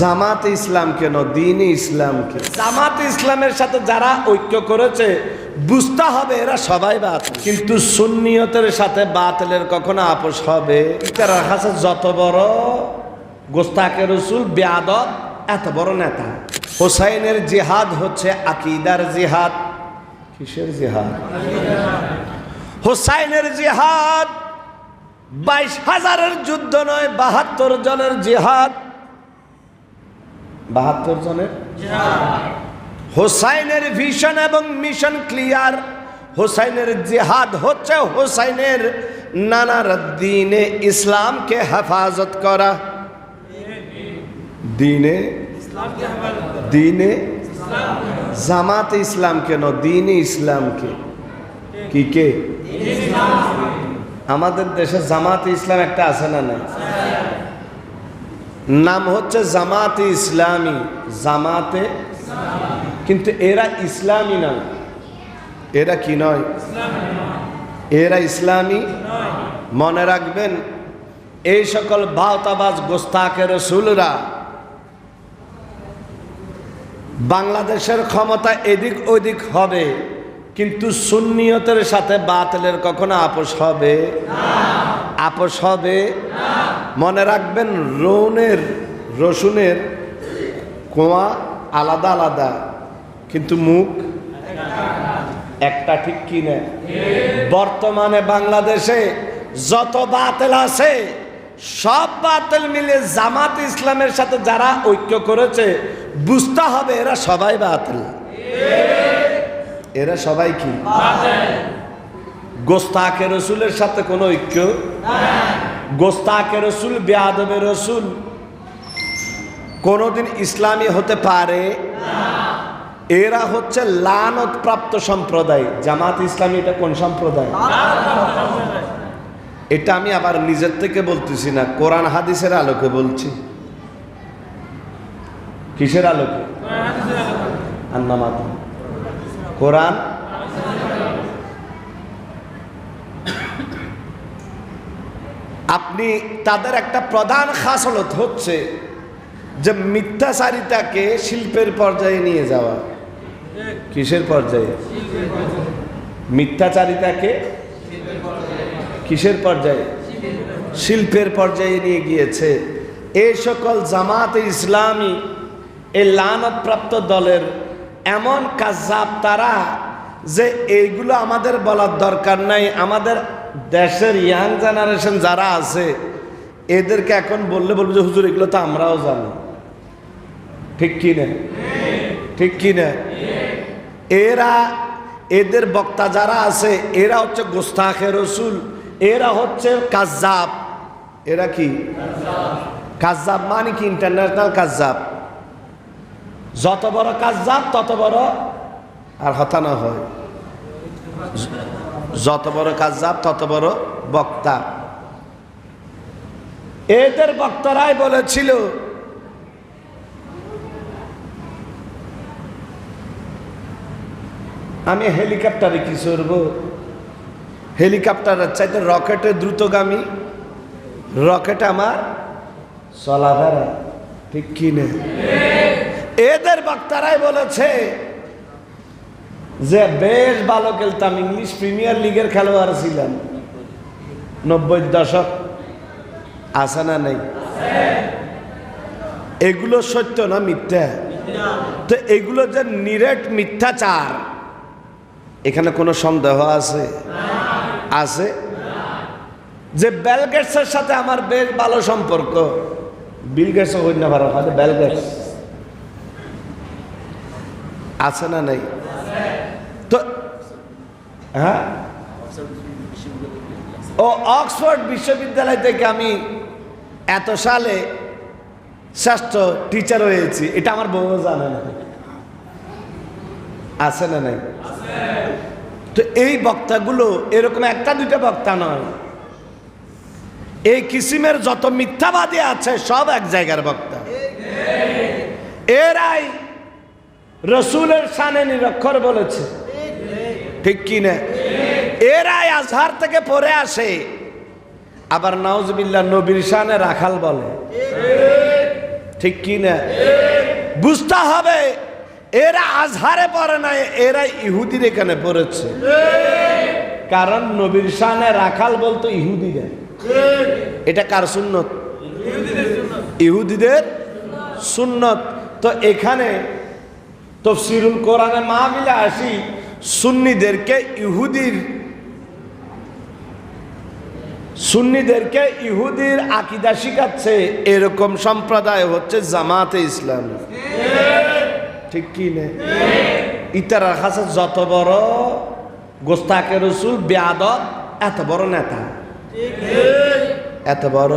জামাত ইসলাম কেন দিন ইসলাম কেন জামাত ইসলামের সাথে যারা ঐক্য করেছে, বুঝতে হবে এরা সবাই বাতিল। কিন্তু সুন্নিয়তের সাথে বাতিলের কখনো আপোষ হবে? কাছে যত বড় গোস্তাকে রসুল বেয়াদব এত বড় নেতা। হোসাইনের জিহাদ হচ্ছে আকিদার জিহাদ। কিসের জিহাদ? হোসাইনের জিহাদ বাইশ হাজারের যুদ্ধ নয়, বাহাত্তর জনের জিহাদ। বাহাত্তর জনের? হোসাইনের ভিশন এবং মিশন ক্লিয়ার হোসাইনের জিহাদ হচ্ছে হোসাইনের নানার দিনে ইসলামকে হেফাজত করা। দিনে? দিনে? জামাত ইসলাম কেন দিনে ইসলামকে। কি কে? আমাদের দেশে জামাত ইসলাম একটা আছে না নাই? নাম হচ্ছে জামাতে ইসলামী। জামাতে? কিন্তু এরা ইসলামী নয় এরা কি নয়? এরা ইসলামী? মনে রাখবেন এই সকল ভাওতাবাজ গোস্তাকের রসুলরা বাংলাদেশের ক্ষমতা এদিক ওদিক হবে কিন্তু সুন্নিয়তের সাথে বাতিলের কখনো আপোষ হবে? আপোষ হবে? মনে রাখবেন রৌনের রসুনের কোয়া আলাদা আলাদা কিন্তু মুখ একটা ঠিক কি না বর্তমানে বাংলাদেশে যত বাতিল আছে সব বাতিল মিলে জামাত ইসলামের সাথে যারা ঐক্য করেছে বুঝতে হবে এরা সবাই বাতিল। এরা সবাই কি? গোস্তাকে রসুলের সাথে কোনো ঐক্য? গোস্তাকে রসুল বেয়াদবে রসুল। কোনোদিন ইসলামী হতে পারে? এরা হচ্ছে লানত প্রাপ্ত সম্প্রদায়। জামাত ইসলামী এটা কোন সম্প্রদায়? এটা আমি আবার নিজের থেকে বলতেছি না কোরআন হাদিসের আলোকে বলছি। কিসের আলোকে। আন্নামাত। কোরআন আপনি তাদের একটা প্রধান খাসলত হচ্ছে যে মিথ্যাচারিতাকে শিল্পের পর্যায়ে নিয়ে যাওয়া। কিসের পর্যায়ে? মিথ্যাচারিতাকে কিসের পর্যায়ে? শিল্পের পর্যায়ে নিয়ে গিয়েছে। এই সকল জামাতে ইসলামী এই লানতপ্রাপ্ত দলের এমন কাজাব তারা যে এইগুলো আমাদের বলার দরকার নাই, আমাদের দেশের ইয়াং জেনারেশন যারা আছে, এদেরকে এখন বললে বলব যে, হুজুর, এগুলো তো আমরাও জানি। ঠিক কি না? ঠিক কি না? এরা, এদের বক্তা যারা আছে, এরা হচ্ছে গোস্তাখে রসুল, এরা হচ্ছে কাজাব এরা কি? কাজাব মানে কি? ইন্টারন্যাশনাল কাজাব যত বড় কাজাব তত বড় আর হতানো হয়। যত বড় কাজাব তত বড় বক্তা। এদের বক্তারাই বলেছিল আমি হেলিকপ্টারে কি চড়ব হেলিকপ্টারের চাইতে রকেটে দ্রুতগামী রকেট আমার চলাফেরা ঠিক কিনে এদের বক্তারাই বলেছে যে বেশ ভালো খেলতাম ইংলিশ প্রিমিয়ার লিগের খেলোয়াড় ছিলাম। নব্বই দশক, আছে না নেই? এগুলো সত্য না মিথ্যা? তো এগুলো যে নিরেট মিথ্যাচার, এখানে কোনো সন্দেহ আছে? আছে? যে বেলগেটসের সাথে আমার বেশ ভালো সম্পর্ক। বিল গেটস হই না ভালো বেলগেটস আছে না নাই? হ্যাঁ? ও অক্সফোর্ড বিশ্ববিদ্যালয় থেকে আমি এত সালে শ্রেষ্ঠ টিচার হয়েছি। এটা আমার বউ জানে না। আছে না নাই? তো এই বক্তাগুলো এরকম একটা দুইটা বক্তা নয়। এই কিসিমের যত মিথ্যাবাদী আছে সব এক জায়গার বক্তা। এরাই রসুলের সানে নিরক্ষর বলেছে। ঠিক কি না? এরাই আজহার থেকে পরে আসে। আবার নাউজবিল্লা নবীর শানে রাখাল বলে। ঠিক কি না? বুঝতে হবে, এরা আজহারে পড়ে নাই, এরা ইহুদির এখানে পড়েছে। কারণ নবীর শানে রাখাল বলতো ইহুদিরা এটা কার সুন্নত? ইহুদিদের সুন্নত। তো এখানে তফসিরুল কোরআনে মাহবিলে আসি সুন্নিদেরকে ইহুদির সুন্নিদেরকে ইহুদির আকিদা শিখাচ্ছে এরকম সম্প্রদায় হচ্ছে জামাতে ইসলাম। ঠিক কি না? ইতারার কাছে যত বড় গোস্তাকে রসুল বেয়াদব এত বড় নেতা। এত বড়